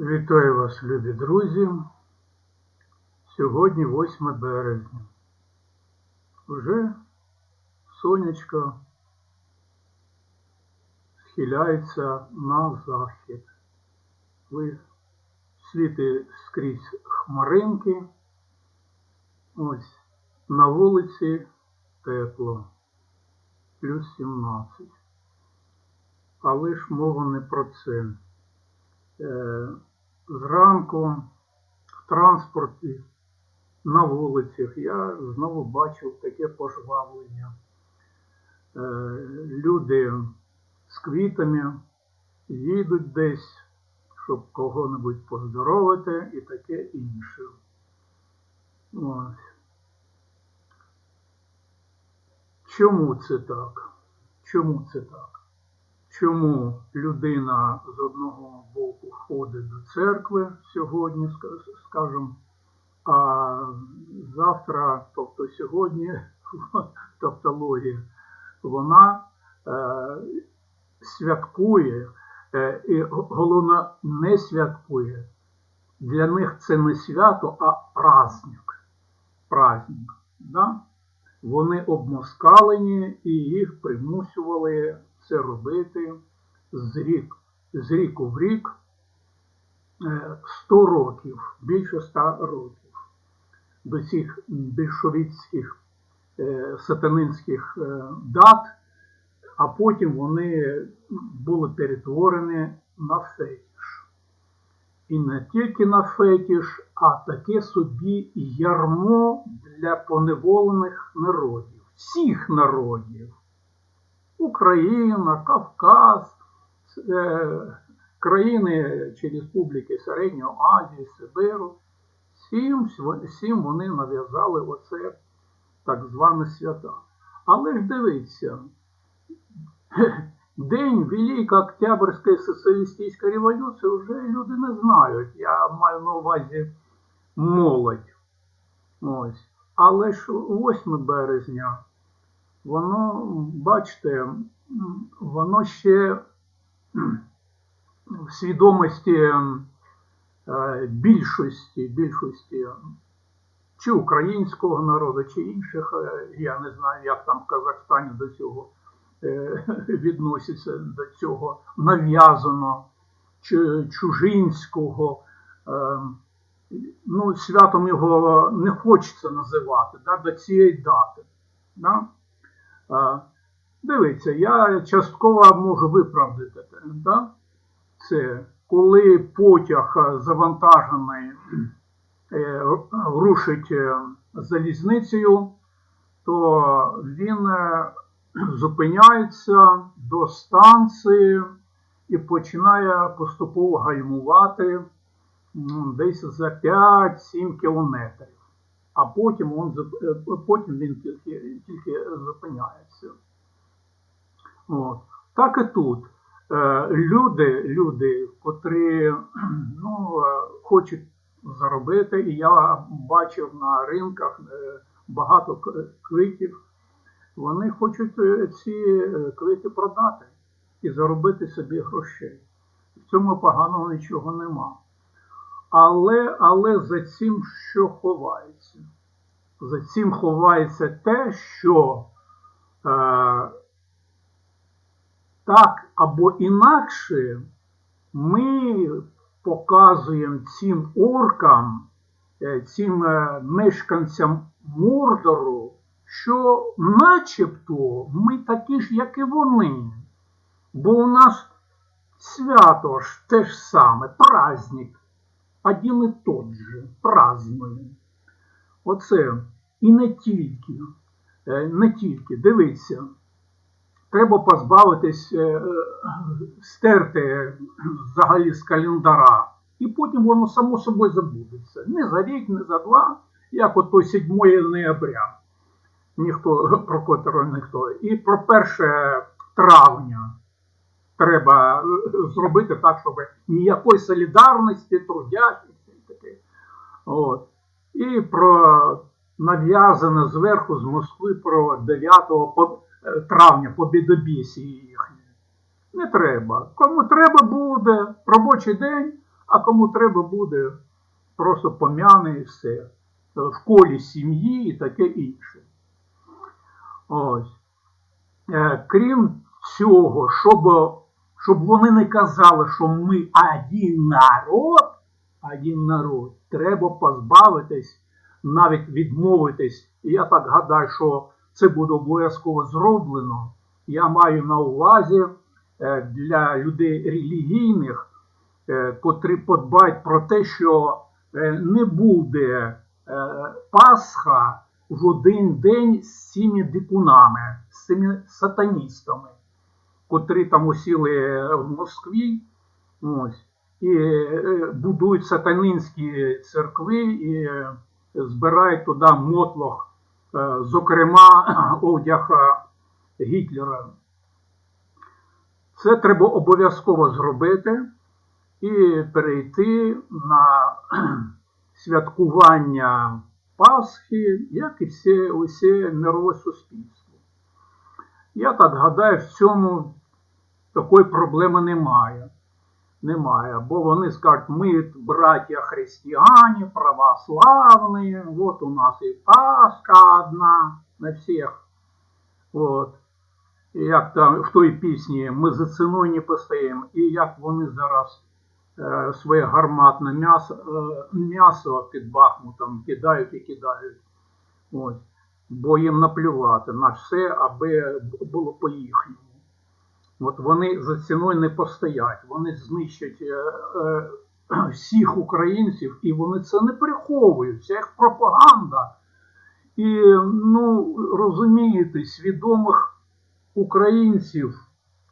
Вітаю вас, любі друзі. Сьогодні 8 березня. Вже сонечко схиляється на захід. Ви світи скрізь хмаринки. Ось на вулиці тепло, плюс 17. Але ж мова не про це. Зранку в транспорті, на вулицях я знову бачив таке пожвавлення. Е, Люди з квітами їдуть десь, щоб кого-небудь поздоровити і таке інше. Ось. Чому це так? Чому це так? Чому людина з одного боку ходить до церкви сьогодні, ска- скажімо, а завтра, тобто сьогодні, тавтологія, вона е, святкує, е, і головне, не святкує. Для них це не свято, а праздник. Праздник. Да? Вони обмоскалені і їх примусювали це робити з рік, з ріку в рік е, 100 років, більше 100 років до цих більшовицьких е, сатанинських е, дат, а потім вони були перетворені на фетіш. І не тільки на фетіш, а таке собі ярмо для поневолених народів, всіх народів. Україна, Кавказ, е, країни чи республіки Середньої Азії, Сибиру. Всім, всім вони нав'язали оце так зване свята. Але ж дивіться, День Великої Октябрьської соціалістичної революції вже люди не знають. Я маю на увазі молодь. Ось. Але ж 8 березня, воно, бачите, воно ще в свідомості е, більшості, більшості чи українського народу, чи інших, е, я не знаю, як там в Казахстані до цього е, відносяться до цього нав'язано чужинського. е, Ну, святом його не хочеться називати да, до цієї дати. Да? Дивіться, я частково можу виправдати да? це, коли потяг е, завантажений е, рушить е, залізницею, то він зупиняється до станції і починає поступово гальмувати десь за 5-7 кілометрів. А потім, він, е, потім він тільки, тільки зупиняється. От. Так і тут. Е, Люди, люди, котрі ну, е, хочуть заробити, і я бачив на ринках багато квитів, вони хочуть ці квити продати і заробити собі грошей. В цьому поганого нічого нема. Але, але за цим що ховається? За цим ховається те, що е, так або інакше ми показуємо цим оркам, е, цим е, мешканцям Мордору, що начебто ми такі ж, як і вони. Бо у нас свято ж те ж саме, праздник, один і тот же, празднуємо. Оце і не тільки, е, не тільки, дивіться, треба позбавитись, е, стерти взагалі з календара, і потім воно само собою забудеться. Не за рік, не за два, як от той 7 ноября, ніхто про котрого ніхто. І про 1 травня треба е, зробити так, щоб ніякої солідарності, трудящих і про нав'язане зверху з Москви про 9 по- е, травня побідобісі їхнє. Не треба. Кому треба буде робочий день, А кому треба буде, просто пом'яне і все. В колі сім'ї і таке інше. Ось. Е, Крім цього, щоб, щоб вони не казали, що ми один народ, один народ, треба позбавитись, навіть відмовитись. І я так гадаю, що це буде обов'язково зроблено. Я маю на увазі е, для людей релігійних, е, котрі подбають про те, що е, не буде Пасха в один день з цими дикунами, з цими сатаністами, котрі там осіли в Москві. Ось, і е, будують сатанинські церкви і е, збирають туди мотлох, е, зокрема, одяг е, Гітлера. Це треба обов'язково зробити і перейти на святкування Пасхи, як і все, усе мирове суспільство. Я так гадаю, в цьому такої проблеми немає. Немає, бо вони скажуть, ми браття християні, православні, от у нас і Пасха одна на всіх. От. Як там в той пісні ми за ціною не постоїмо, і як вони зараз е, своє гарматне м'ясо, е, м'ясо під Бахмутом кидають і кидають. Ось. Бо їм наплювати на все, аби було по-їхньому. От вони за ціною не постоять, вони знищать е, е, всіх українців, і вони це не приховують, це як пропаганда. І, ну, розумієте, свідомих українців,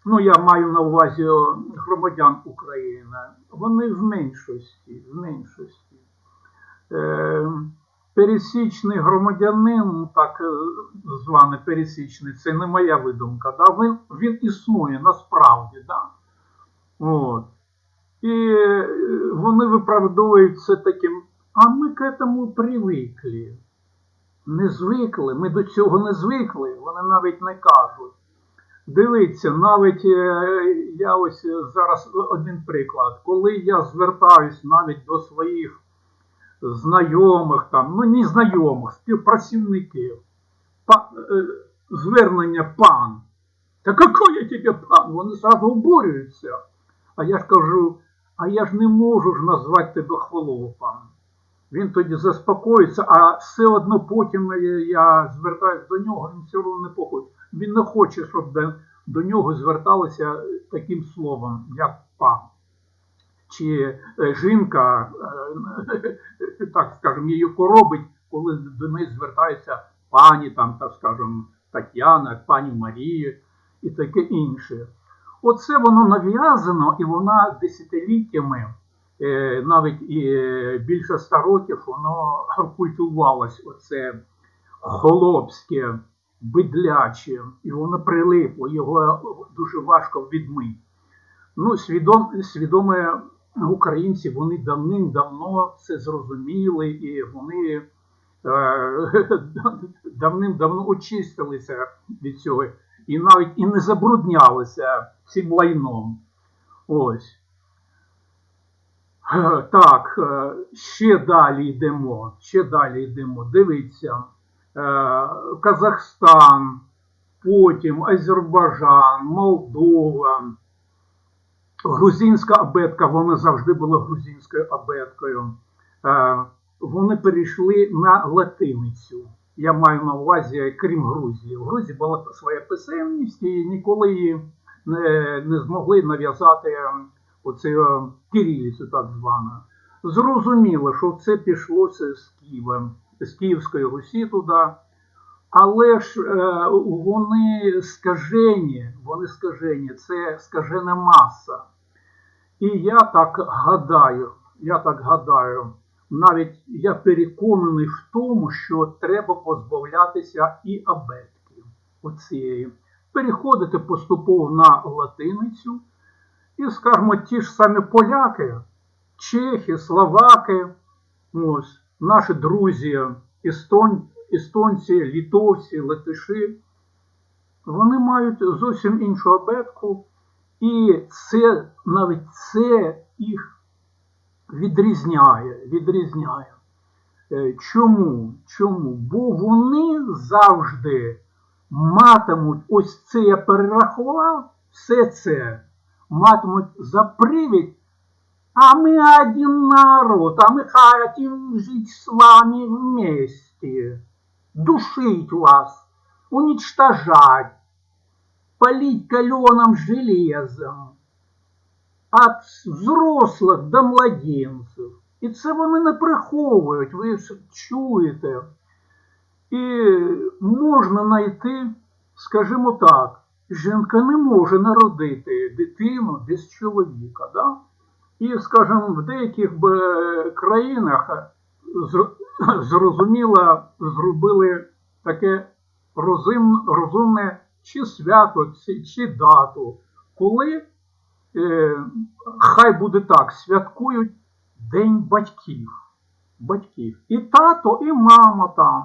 ну я маю на увазі громадян України, вони в меншості, в меншості. Е, пересічний громадянин, ну, так е, званий пересічний, це не моя видумка. Да? Він він існує насправді. Да? От. І е, вони виправдовують це таким, а ми к этому привикли. Не звикли, ми до цього не звикли, вони навіть не кажуть. Дивіться, навіть е, я ось зараз один приклад, коли я звертаюсь навіть до своїх знайомих, там, ну не знайомих, співпрацівників. Па, е, звернення пан. Та какой я тебе пан? Вони сразу обурюються. А я ж кажу, а я ж не можу ж назвати тебе хвалопом. Він тоді заспокоїться, а все одно потім я звертаюся до нього, він все одно не походить. Він не хоче, щоб до нього зверталися таким словом, як пан чи е, жінка, е, так скажемо, її коробить, коли до неї звертається пані, там, так скажемо, Тетяна, пані Марія і таке інше. Оце воно нав'язано, і вона десятиліттями, е, навіть і більше ста років, воно культувалось, оце холопське, бидляче, і воно прилипло, його дуже важко відмити. Ну, свідом, свідоме українці вони давним-давно це зрозуміли і вони е, давним-давно очистилися від цього і навіть і не забруднялися цим лайном. Ось. Е, так, е, ще далі йдемо. Ще далі йдемо. Дивіться, Казахстан, потім Азербайджан, Молдова. Грузинська абетка, вона завжди була грузинською абеткою. Е, вони перейшли на латиницю. Я маю на увазі, крім Грузії. В Грузії була своя писемність і ніколи її не, не змогли нав'язати оцю кирилицю так звану. Зрозуміло, що це пішло з Києва, з Київської Русі туди. Але ж е, вони скажені, вони скажені, це скажена маса. І я так гадаю, я так гадаю, навіть я переконаний в тому, що треба позбавлятися і абетків оцієї. Переходити поступово на латиницю. І, скажімо, ті ж самі поляки, чехи, словаки, ось, наші друзі, естон, естонці, літовці, латиші, вони мають зовсім іншу абетку. І це навіть це їх відрізняє, відрізняє. Е, Чому? Чому? Бо вони завжди матимуть ось це я перерахував, все це матимуть за привід, а ми один народ, а ми хотим жить с вами вместе, душить вас, уничтожать, полить каленым железом, от взрослих до младенців. І це вони не приховують, ви чуєте. І можна знайти, скажімо так, жінка не може народити дитину без чоловіка. Да? І, скажімо, в деяких країнах зрозуміло зробили таке розум, розумне чи свято, чи, дату, коли е, хай буде так, святкують День батьків. Батьків. І тато, і мама там.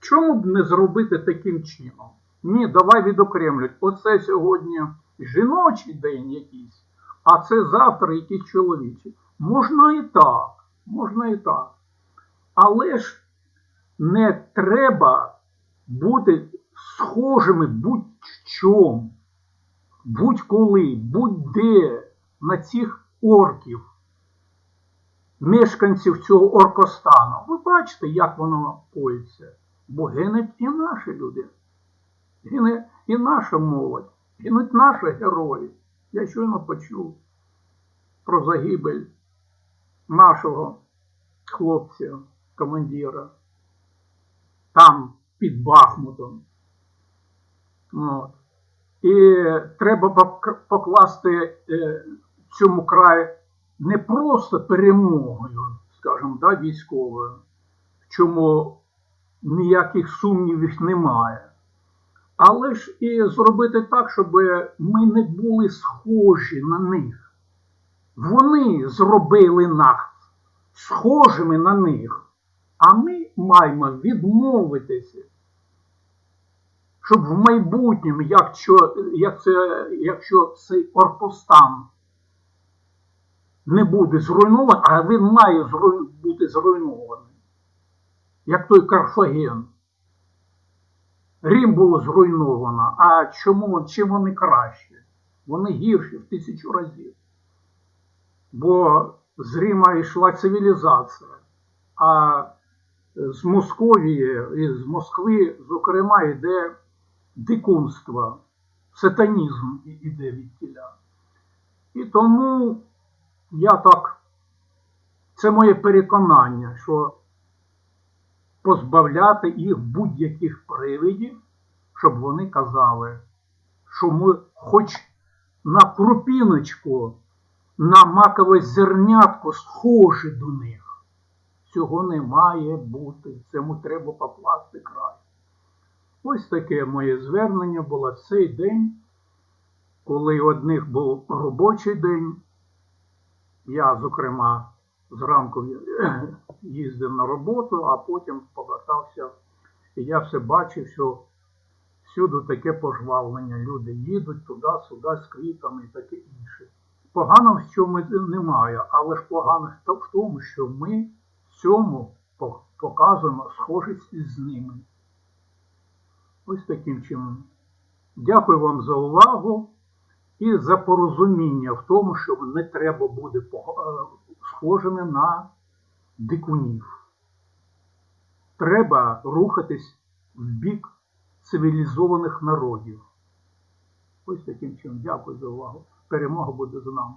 Чому б не зробити таким чином? Ні, давай відокремлюють. Оце сьогодні жіночий день якийсь, а це завтра якийсь чоловічий. Можна і так, можна і так. Але ж не треба бути схожими будь-чому, будь-коли, будь-де на цих орків, мешканців цього оркостану. Ви бачите, як воно коїться. Бо гинуть і наші люди, гине і наша молодь, гинуть наші герої. Я щойно почув про загибель нашого хлопця, командира, там під Бахмутом. От. І треба покласти е, цьому краю не просто перемогою, скажімо, да, військовою, в чому ніяких сумнівів немає. Але ж і зробити так, щоб ми не були схожі на них. Вони зробили нас схожими на них, а ми маємо відмовитися щоб в майбутньому, якщо, як це, якщо цей оркостан не буде зруйнований, а він має зруй- бути зруйнований, як той Карфаген. Рім було зруйновано, а чому, чим вони краще? Вони гірші в тисячу разів. Бо з Рима йшла цивілізація, а з Московії і з Москви, зокрема, йде дикунство, сатанізм іде від тіля. І тому я так, це моє переконання, що позбавляти їх будь-яких привидів, щоб вони казали, що ми хоч на крупіночку, на макове зернятко схожі до них. Цього не має бути. Цьому треба покласти край. Ось таке моє звернення було в цей день, коли одних був робочий день. Я, зокрема, зранку їздив на роботу, а потім повертався. І я все бачив, що всюди таке пожвавлення. Люди їдуть туди-сюди з квітами і таке інше. Погано в цьому немає, але ж погано в тому, що ми цьому по- показуємо схожість з ними. Ось таким чином. Дякую вам за увагу і за порозуміння в тому, що не треба буде е, схожими на дикунів. Треба рухатись в бік цивілізованих народів. Ось таким чином. Дякую за увагу. Перемога буде за нами.